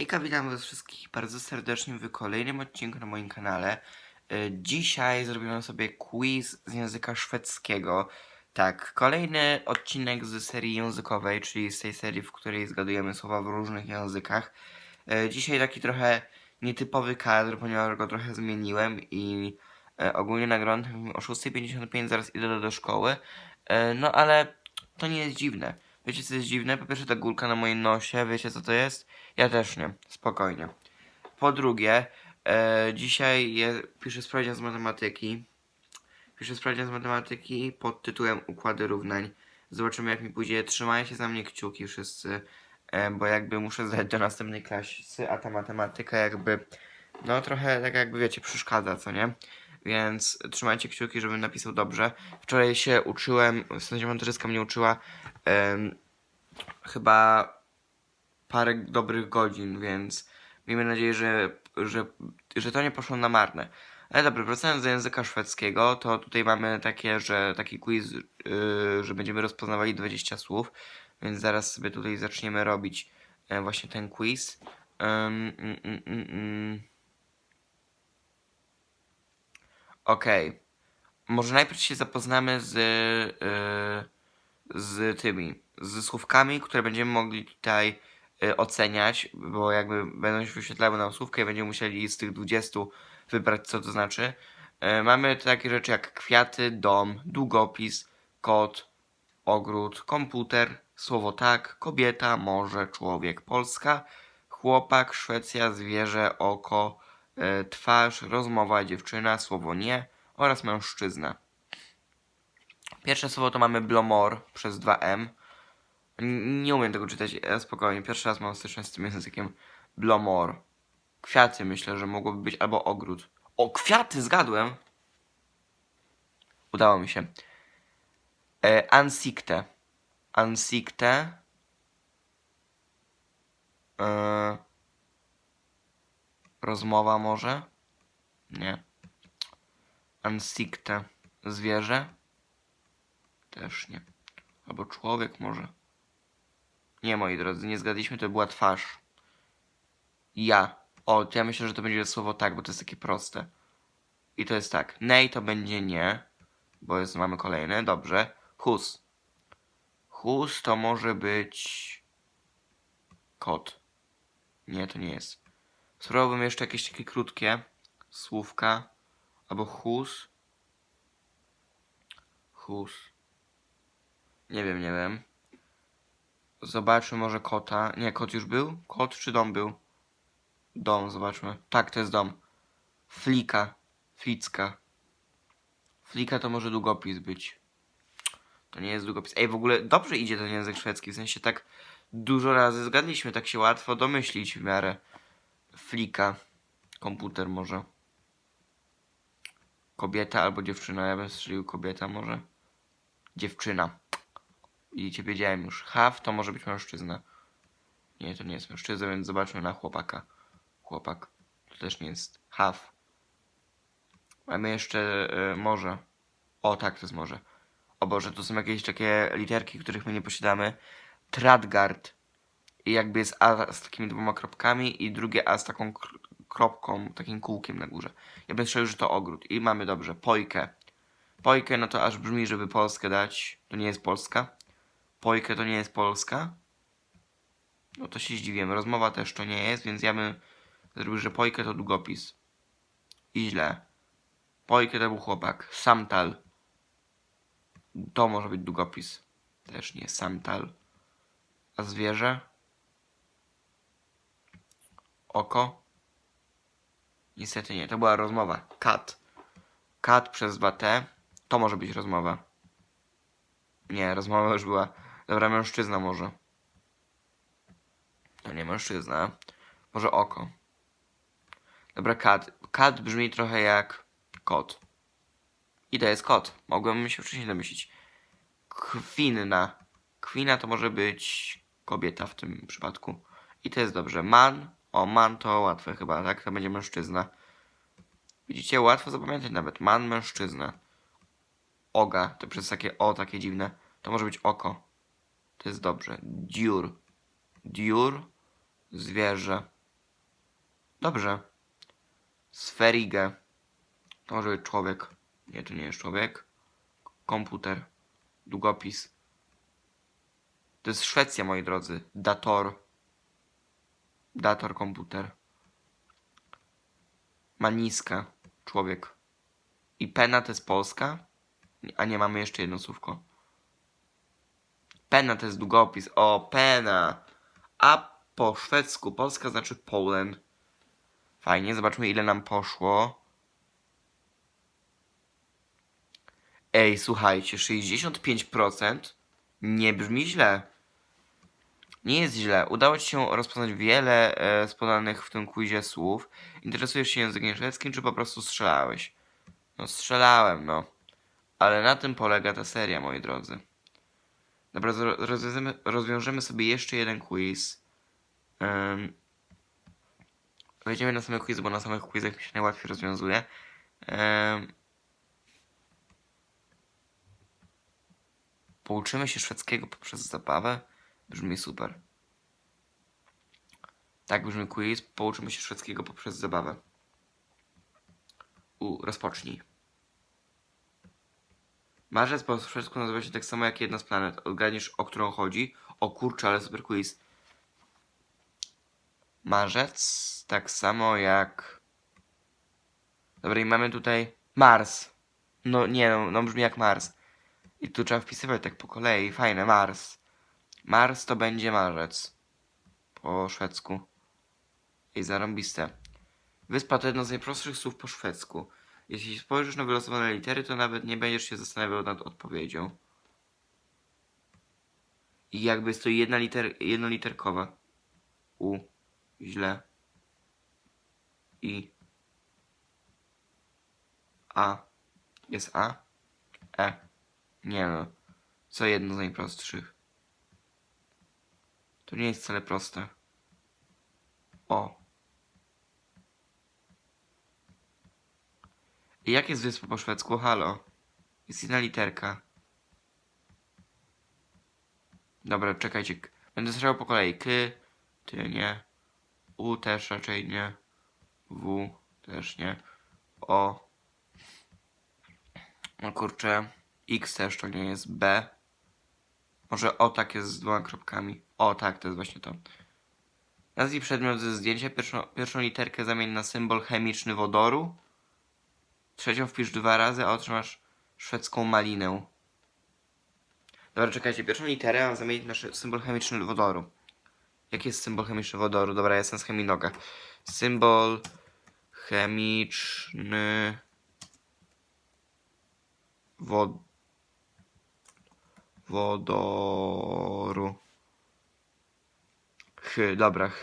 Hejka, witam was wszystkich bardzo serdecznie w kolejnym odcinku na moim kanale. E, Dzisiaj zrobimy sobie quiz z języka szwedzkiego. Tak, kolejny odcinek z serii językowej, czyli z tej serii, w której zgadujemy słowa w różnych językach. E, Dzisiaj taki trochę nietypowy kadr, ponieważ go trochę zmieniłem i e, ogólnie nagrałem o 6.55 zaraz idę do, szkoły. No ale to nie jest dziwne. Wiecie co jest dziwne? Po pierwsze ta górka na moim nosie, wiecie co to jest? Ja też nie, spokojnie. Po drugie, e, dzisiaj je, piszę sprawdzian z matematyki. Piszę sprawdzian z matematyki pod tytułem Układy równań. Zobaczymy jak mi pójdzie. Trzymajcie za mnie kciuki wszyscy, e, bo jakby muszę zdać do następnej klasy, a ta matematyka jakby, no trochę tak jakby wiecie, przeszkadza, co nie? Więc trzymajcie kciuki, żebym napisał dobrze. Wczoraj się uczyłem, w sensie monterzyska mnie uczyła chyba parę dobrych godzin, więc miejmy nadzieję, że, że, że to nie poszło na marne. Ale dobra, wracając do języka szwedzkiego, to tutaj mamy takie, że taki quiz, yy, że będziemy rozpoznawali 20 słów, więc zaraz sobie tutaj zaczniemy robić e, właśnie ten quiz. Mm, mm, mm, mm. Okej. Może najpierw się zapoznamy z, yy, z tymi, z słówkami, które będziemy mogli tutaj y, oceniać, bo jakby będą się wyświetlały na słówkę i będziemy musieli z tych 20 wybrać, co to znaczy. Y, mamy takie rzeczy jak kwiaty, dom, długopis, kot, ogród, komputer, słowo tak, kobieta, morze, człowiek, Polska, chłopak, Szwecja, zwierzę, oko, y, twarz, rozmowa, dziewczyna, słowo nie oraz mężczyzna. Pierwsze słowo to mamy blomor przez 2M. N- Nie umiem tego czytać, e, spokojnie. Pierwszy raz mam styczność z tym językiem. Blomor. Kwiaty myślę, że mogłoby być albo ogród. O, kwiaty, zgadłem! Udało mi się. E, ansikte. Ansikte. E, rozmowa może? Nie. Ansikte. Zwierzę? Też nie. Albo człowiek może. Nie, moi drodzy, nie zgadliśmy, to była twarz. Ja. O, ja myślę, że to będzie słowo tak, bo to jest takie proste. I to jest tak. Nej to będzie nie, bo jest, mamy kolejne. Dobrze. Hus. Hus to może być kot. Nie, to nie jest. Spróbowałbym jeszcze jakieś takie krótkie słówka. Albo hus. Hus. Nie wiem, nie wiem. Zobaczmy może kota. Nie, kot już był? Kot czy dom był? Dom, zobaczmy. Tak, to jest dom. Flika. Flicka. Flika to może długopis być. To nie jest długopis. Ej, w ogóle dobrze idzie ten język szwedzki. W sensie tak dużo razy zgadliśmy. Tak się łatwo domyślić w miarę. Flika. Komputer może. Kobieta albo dziewczyna. Ja bym strzelił kobieta może. Dziewczyna. Widzicie, wiedziałem już. Haw to może być mężczyzna. Nie, to nie jest mężczyzna, więc zobaczmy na chłopaka. Chłopak. To też nie jest haw. Mamy jeszcze y, morze. O, tak, to jest morze. O Boże, to są jakieś takie literki, których my nie posiadamy. Tradgard. I jakby jest A z takimi dwoma kropkami i drugie A z taką kr- kropką, takim kółkiem na górze. Ja bym że to ogród. I mamy dobrze. Pojkę. Pojkę, no to aż brzmi, żeby Polskę dać. To nie jest Polska. Pojkę to nie jest Polska. No to się zdziwiłem. Rozmowa też to nie jest, więc ja bym zrobił, że Pojkę to długopis. I źle. Pojkę to był chłopak. Samtal. To może być długopis. Też nie. Samtal. A zwierzę? Oko? Niestety nie. To była rozmowa. Kat. Kat przez 2T. To może być rozmowa. Nie, rozmowa już była. Dobra, mężczyzna może. To nie mężczyzna. Może oko. Dobra, kat. Kat brzmi trochę jak kot. I to jest kot. Mogłem się wcześniej domyślić. Kwinna. Kwina to może być kobieta w tym przypadku. I to jest dobrze. Man. O, man to łatwe chyba, tak? To będzie mężczyzna. Widzicie, łatwo zapamiętać nawet. Man, mężczyzna. Oga, to przez takie o, takie dziwne. To może być oko. To jest dobrze. Dziur. Dziur. Zwierzę. Dobrze. Sferigę. To może być człowiek. Nie, to nie jest człowiek. Komputer. Długopis. To jest Szwecja, moi drodzy. Dator. Dator, komputer. Maniska. Człowiek. I pena to jest Polska. A nie, mamy jeszcze jedno słówko. Pena to jest długopis. O, pena. A po szwedzku Polska znaczy Poland. Fajnie, zobaczmy ile nam poszło. Ej, słuchajcie, 65% nie brzmi źle. Nie jest źle. Udało Ci się rozpoznać wiele e, z podanych w tym quizie słów. Interesujesz się językiem szwedzkim, czy po prostu strzelałeś? No, strzelałem, no. Ale na tym polega ta seria, moi drodzy. Dobra, rozwiążemy, rozwiążemy sobie jeszcze jeden quiz. Um, wejdziemy na same quizy, bo na samych quizach mi się najłatwiej rozwiązuje. Em, pouczymy się szwedzkiego poprzez zabawę. Brzmi super. Tak brzmi quiz. Pouczymy się szwedzkiego poprzez zabawę. U, rozpocznij. Marzec po szwedzku nazywa się tak samo jak jedna z planet. Odgadniesz, o którą chodzi? O kurczę, ale super quiz. Marzec tak samo jak... Dobra, i mamy tutaj Mars. No nie, no, no brzmi jak Mars. I tu trzeba wpisywać tak po kolei. Fajne, Mars. Mars to będzie marzec. Po szwedzku. I zarąbiste. Wyspa to jedno z najprostszych słów po szwedzku. Jeśli spojrzysz na wylosowane litery, to nawet nie będziesz się zastanawiał nad odpowiedzią. I jakby jest to jedna liter, jednoliterkowa. U. Źle. I. A. Jest A? E. Nie no. Co jedno z najprostszych. To nie jest wcale proste. O. jak jest wyspa po szwedzku? Halo. Jest jedna literka. Dobra, czekajcie. Będę strzelał po kolei. K, ty nie. U też raczej nie. W też nie. O. No kurczę. X też to nie jest. B. Może O tak jest z dwoma kropkami. O tak, to jest właśnie to. Nazwij przedmiot ze zdjęcia. Pierwszą, pierwszą literkę zamień na symbol chemiczny wodoru. Trzecią wpisz dwa razy, a otrzymasz szwedzką malinę. Dobra, czekajcie. Pierwszą literę mam zamienić na symbol chemiczny wodoru. Jaki jest symbol chemiczny wodoru? Dobra, jestem z cheminoga. Symbol chemiczny wod... wodoru. Ch, dobra, ch.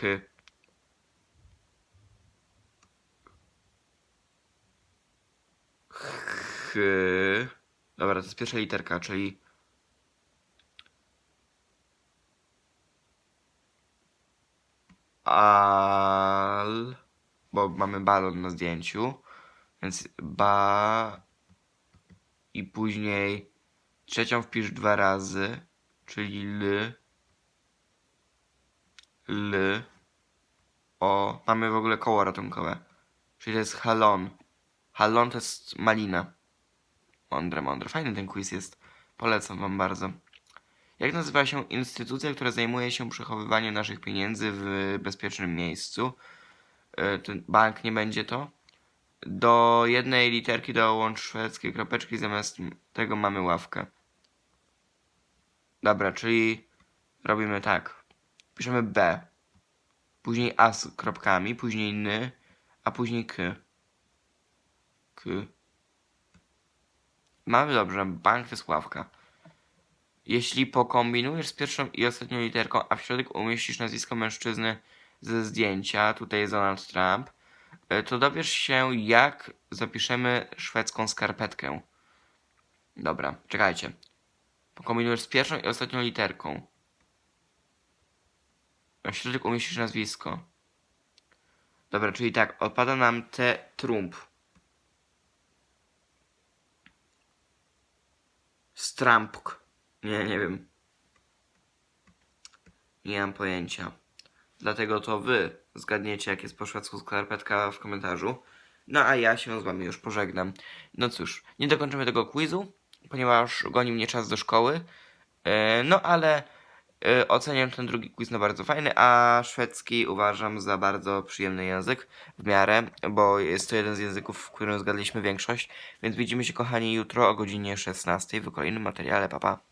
Dobra, to jest pierwsza literka, czyli al, bo mamy balon na zdjęciu, więc ba i później trzecią wpisz dwa razy, czyli l, l, o, mamy w ogóle koło ratunkowe, czyli to jest halon, halon to jest malina, mądre, mądre, fajny ten quiz jest, polecam wam bardzo. Jak nazywa się instytucja, która zajmuje się przechowywaniem naszych pieniędzy w bezpiecznym miejscu? E, Ten bank nie będzie to. Do jednej literki dołącz szwedzkie kropeczki, zamiast tego mamy ławkę. Dobra, czyli robimy tak. Piszemy B. Później A z kropkami, później N, a później K. K. Mamy dobrze, bank to jest ławka. Jeśli pokombinujesz z pierwszą i ostatnią literką, a w środek umieścisz nazwisko mężczyzny ze zdjęcia, tutaj jest Donald Trump, y, to dowiesz się, jak zapiszemy szwedzką skarpetkę. Dobra, czekajcie. Pokombinujesz z pierwszą i ostatnią literką. W środek umieścisz nazwisko. Dobra, czyli tak, odpada nam T Trump. Strampk. Nie, nie wiem. Nie mam pojęcia. Dlatego to wy zgadniecie, jak jest po szwedzku skarpetka w komentarzu. No a ja się z wami już pożegnam. No cóż, nie dokończymy tego quizu, ponieważ goni mnie czas do szkoły. E, No ale oceniam ten drugi quiz na bardzo fajny, a szwedzki uważam za bardzo przyjemny język w miarę, bo jest to jeden z języków, w którym zgadliśmy większość. Więc widzimy się kochani jutro o godzinie 16 w kolejnym materiale. Pa pa.